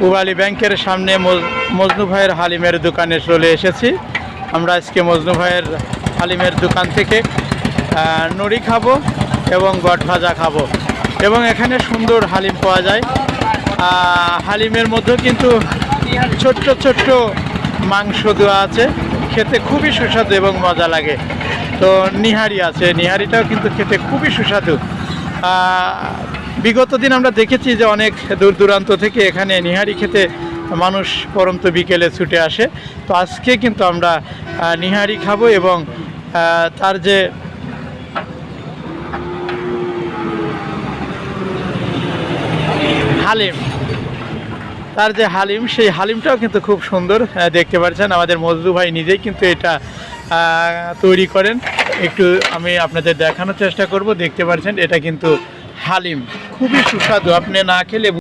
উবালি ব্যাংকের সামনে মজ- মজনু ভাইয়ের হালিমের দোকানে চলে এসেছি। আমরা আজকে মজনু ভাইয়ের হালিমের দোকান থেকে নড়ি খাব এবং গট ভাজা খাব। এবং এখানে সুন্দর হালিম পাওয়া যায়। হালিমের মধ্যেও কিন্তু ছোট্ট ছোট্ট মাংস দেওয়া আছে। খেতে খুবই সুস্বাদু এবং মজা লাগে। তো নিহারি আছে। নিহারিটাও কিন্তু খেতে খুবই সুস্বাদু। বিগত দিন আমরা দেখেছি যে অনেক দূর দূরান্ত থেকে এখানে নিহারি খেতে মানুষ পরন্ত বিকেলে ছুটে আসে। তো আজকে কিন্তু আমরা নিহারি খাব এবং তার যে হালিম, তার যে হালিম, সেই হালিমটাও কিন্তু খুব সুন্দর দেখতে পাচ্ছেন আমাদের মজদু ভাই নিজেই কিন্তু এটা তৈরি করেন। একটু আমি আপনাদের দেখানোর চেষ্টা করব। দেখতে পাচ্ছেন এটা কিন্তু হালিম। খুবই সুস্বাদু। আপনি না খেলে